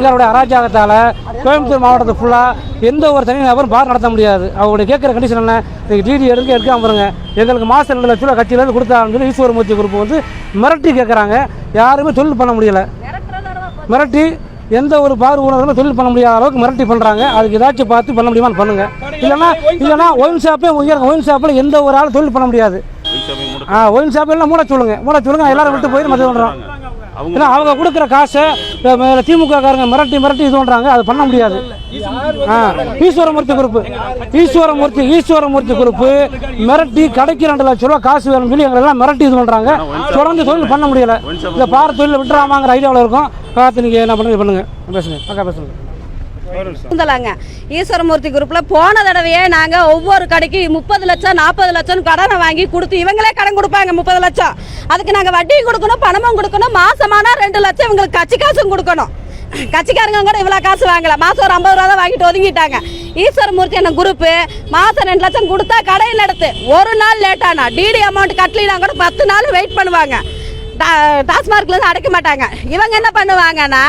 ஆட்சிக்காரோட அராஜகத்தால் கோயம்புத்தூர் மாவட்டத்தை ஃபுல்லாக எந்த ஒரு தனி நபரும் பார் நடத்த முடியாது. அவங்களுடைய கேட்குற கண்டிஷன் என்ன? நீங்கள் டிடி எடுக்க எடுக்காம பாருங்க. எங்களுக்கு மாதம் ரெண்டு லட்ச ரூபா கட்சியிலேருந்து கொடுத்தாங்கன்னு சொல்லி ஈஸ்வரமூர்த்தி குரூப் வந்து மிரட்டி கேட்குறாங்க யாருமே தொழில் பண்ண முடியல. மிரட்டி எந்த ஒரு பார் ஊனரும் தொழில் பண்ண முடியாத அளவுக்கு மிரட்டி பண்ணுறாங்க அதுக்கு ஏதாச்சும் பார்த்து பண்ண முடியுமான்னு பண்ணுங்க. இல்லைன்னா இல்லைன்னா ஒயின் ஷாப்பே உயர் ஒயின் ஷாப்பில் எந்த ஒரு ஆள் தொழில் பண்ண முடியாது. ஆ ஒயின் ஷாப் எல்லாம் மூட சொல்லுங்க. மூட சொல்லுங்க. எல்லாரும் விட்டு போயிட்டு மற்ற பண்ணுறோம் ஏன்னா அவங்க கொடுக்குற காசை திமுக காரங்க மிரட்டி மிரட்டி இது பண்றாங்க. அது பண்ண முடியாது. ஆ ஈஸ்வரமூர்த்தி குரூப் ஈஸ்வரமூர்த்தி ஈஸ்வரமூர்த்தி குரூப் மிரட்டி கடைக்கு ரெண்டு லட்ச ரூபா காசு வேணும்னு சொல்லி எங்களை எல்லாம் மிரட்டி இது பண்றாங்க. தொடர்ந்து தொழில் பண்ண முடியல. இந்த பார தொழில் விட்டுறாமாங்கிற ஐடியாவில் இருக்கும். பார்த்து நீங்க என்ன பண்ணுங்க பண்ணுங்க. பேசுங்க. அக்கா பேசுங்க. சுந்தலாங்க ஈஸ்வரமூர்த்தி குரூப்ல போன தடவையே நாங்க ஒவ்வொரு கடைக்கு முப்பது லட்சம் நாற்பது லட்சம் கடனை வாங்கி கொடுத்து இவங்களே கடன் கொடுப்பாங்க முப்பது லட்சம். அதுக்கு நாங்க வட்டியும் கொடுக்கணும் பணமும் கொடுக்கணும் மாசமானா ரெண்டு லட்சம் இவங்களுக்கு கட்சி காசும் கொடுக்கணும். கட்சிக்காரங்க கூட இவ்வளோ காசு வாங்கல. மாசம் ஒரு ஐம்பது ரூபா தான் வாங்கிட்டு ஒதுங்கிட்டாங்க. ஈஸ்வரமூர்த்தி என்ன குரூப்பு மாசம் ரெண்டு லட்சம் கொடுத்தா கடையில் நடத்து. ஒரு நாள் லேட்டானா டிடி அமௌண்ட் கட்டலினா கூட பத்து நாள் வெயிட் பண்ணுவாங்க. டா- அடைக்க மாட்டாங்க. இவங்க என்ன பண்ணுவாங்கன்னா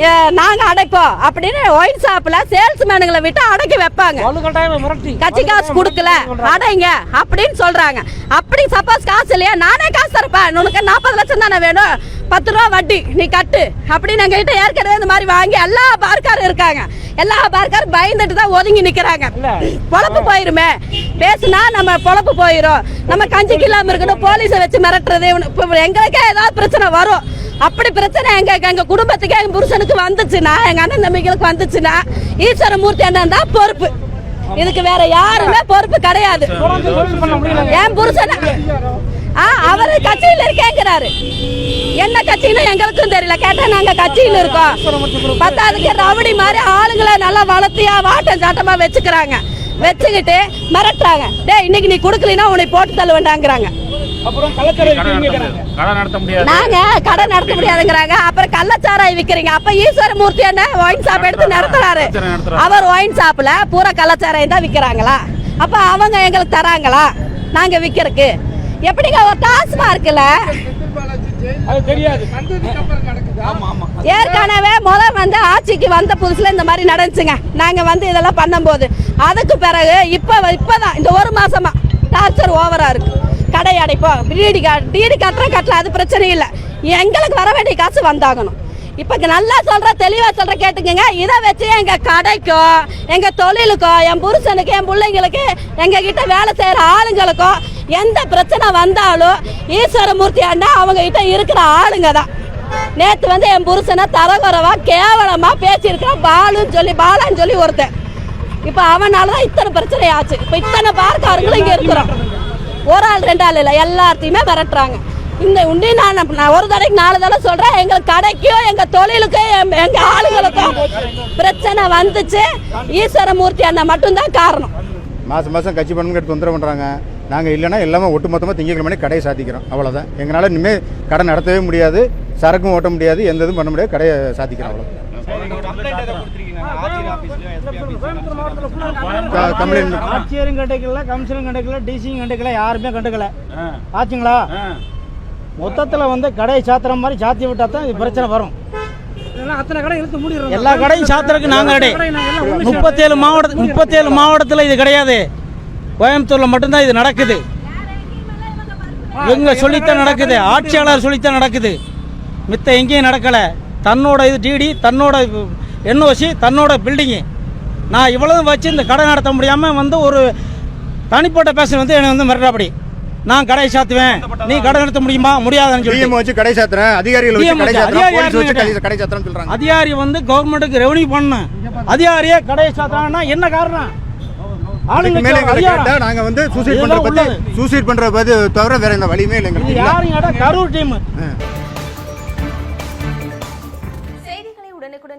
ஏ, நாங்க அடைப்போம் அப்படின்னு ஒயின் ஷாப்ல சேல்ஸ்மேனுங்களை விட்டு அடைக்க வைப்பாங்க. கட்சி காசு கொடுக்கல. அடைங்க அப்படின்னு சொல்றாங்க. அப்படி சப்போஸ் காசு இல்லையா? நானே காசு தரப்பேன். உனக்கு நாற்பது லட்சம் தானே வேணும். பத்து ரூபா வட்டி நீ கட்டு. அப்படின்னு எங்ககிட்ட ஏற்கனவே இந்த மாதிரி வாங்கி எல்லா பார்க்காரும் இருக்காங்க. எல்லா பார்க்காரும் பயந்துட்டு தான் ஒதுங்கி நிக்கிறாங்க. பொழப்பு போயிருமே. பேசுனா நம்ம பொழப்பு போயிரும். நம்ம கஞ்சிக்கு இல்லாம இருக்கணும். போலீஸை வச்சு மிரட்டுறது. இப்போ எங்களுக்கே ஏதாவது பிரச்சனை வரும். அப்படி பிரச்சனை எங்க எங்க குடும்பத்துக்கு எங்க புருஷனுக்கு வந்துச்சுன்னா எங்க அண்ணன் தம்பிகளுக்கு வந்துச்சுன்னா ஈஸ்வரமூர்த்தி அண்ணன் தான் பொறுப்பு. இதுக்கு வேற யாருமே பொறுப்பு கிடையாது. என் புருஷன் அவரு கட்சியில் இருக்கேங்கிறாரு. என்ன கட்சின்னு எங்களுக்கும் தெரியல. கேட்டா நாங்க கட்சியில் இருக்கோம். பத்தாவதுக்கு ரவுடி மாதிரி ஆளுங்களை நல்லா வளர்த்தியா வாட்டம் சாட்டமா வச்சுக்கிறாங்க. வச்சுக்கிட்டு மிரட்டுறாங்க. டேய் இன்னைக்கு நீ கொடுக்கலைன்னா உன்னை போட்டு தள்ள வேண்டாங்கிறாங்க அப்புறம் கலக்கரை கடை நடத்த கடை நடத்த முடியாது. நாங்க கடை நடத்த முடியாதுங்கிறாங்க. அப்புறம் கள்ளச்சாராய் விக்கிறீங்க. அப்ப ஈஸ்வரமூர்த்தி என்ன ஒயின் ஷாப் எடுத்து நடத்துறாரு. அவர் ஒயின் ஷாப்ல பூரா கள்ளச்சாராயம் தான் விக்கிறாங்களா? அப்ப அவங்க எங்களுக்கு தராங்களா? நாங்க விக்கிறதுக்கு. எப்படிங்க ஒரு அது தெரியாது. ஏற்கனவே முத வந்து ஆட்சிக்கு வந்த புதுசுல இந்த மாதிரி நடந்துச்சுங்க. நாங்க வந்து இதெல்லாம் பண்ணும்போது. அதுக்கு பிறகு இப்ப இப்பதான் இந்த ஒரு மாசமா டார்ச்சர் ஓவரா இருக்கு. கடை அடைப்போம் டிடி டிடி கட்டுற கட்டல அது பிரச்சனை இல்லை. எங்களுக்கு வர வேண்டிய காசு வந்தாகணும். இப்போ நல்லா சொல்ற தெளிவா சொல்ற கேட்டுக்கங்க. இதை வச்சு எங்க கடைக்கும் எங்க தொழிலுக்கும் என் புருஷனுக்கு என் பிள்ளைங்களுக்கு எங்க கிட்ட வேலை செய்யற ஆளுங்களுக்கும் எந்த பிரச்சனை வந்தாலும் ஈஸ்வரமூர்த்தி அண்ணா அவங்க கிட்ட இருக்கிற ஆளுங்க தான் நேத்து வந்து என் புருஷனை தரகுறவா கேவலமா பேசியிருக்கான் பாலுன்னு சொல்லி பாலான்னு சொல்லி ஒருத்தன். இப்ப அவனால தான் இத்தனை பிரச்சனை ஆச்சு. இப்ப இத்தனை பார்க்காரங்களும் இங்க இருக்கிறோம். ஒரு ஆள் ரெண்டு ஆள் இல்லை எல்லாத்தையுமே மிரட்டுறாங்க இந்த உண்டி நான் நான் ஒரு தடவைக்கு நாலு தடவை சொல்றேன் எங்க கடைக்கும் எங்க தொழிலுக்கும் எம்- எங்க ஆளுங்களுக்கும் பிரச்சனை வந்துச்சு. ஈஸ்வரமூர்த்தி அண்ணன் மட்டும்தான் காரணம். மாதம் மாதம் கட்சி பணம் எடுத்து தொந்தரவு பண்ணுறாங்க நாங்கள் இல்லைன்னா எல்லாமே ஒட்டுமொத்தமாக திங்கக்கிழமை கடையை சாத்திக்கிறோம். அவ்வளோதான் எங்களால் இனிமேல் கடை நடத்தவே முடியாது. சரக்கும் ஓட்ட முடியாது. எந்த இதுவும் பண்ண முடியாது. கடையை சாத்திக்கிறோம். அவ்வளோ கம்ப்ளைண்ட் ஆட்சியரும் கண்டுக்கல கமிஷனும் கண்டுக்கல டிசியும் கண்டுக்கல யாருமே கண்டுக்கல. ஆச்சுங்களா? மொத்தத்தில் வந்து கடையை சாத்துற மாதிரி சாத்தி விட்டா தான் இது பிரச்சனை வரும். இதெல்லாம் அத்தனை கடை இழுத்து மூடிடுறோம். எல்லா கடையும் சாத்துறதுக்கு நாங்கள் கடை முப்பத்தேழு மாவட்ட முப்பத்தேழு மாவட்டத்தில் இது கிடையாது. கோயம்புத்தூரில் மட்டும்தான் இது நடக்குது. இவங்க சொல்லித்தான் நடக்குது. ஆட்சியாளர் சொல்லித்தான் நடக்குது. மித்த எங்கேயும் நடக்கலை. தன்னோட இது டிடி தன்னோட என்ஓசி தன்னோட பில்டிங்கு. நான் இவ்வளவு வச்சு இந்த கடை நடத்த முடியாமல் வந்து ஒரு தனிப்பட்ட பேசன் வந்து என்னை வந்து மிரட்டாப்படி நான் கடையை சாத்துவேன். நீ கடை நடத்த முடியுமா? முடியாதுன்னு சொல்லி வச்சு கடை சாத்துறேன். அதிகாரிகள் கடை அதிகாரி கடை கடை வந்து கவர்மெண்ட்டுக்கு ரெவன்யூ பண்ண அதிகாரியே கடையை சாத்துறாங்கன்னா என்ன காரணம்? நாங்கள் வந்து சூசைட் பற்றி உள்ளது. சூசைட் பண்ணுற பற்றி தவிர வேற எந்த வழியுமே இல்லை இது எங்களுக்கு இல்லை. யாரும் கரூர் டீம்.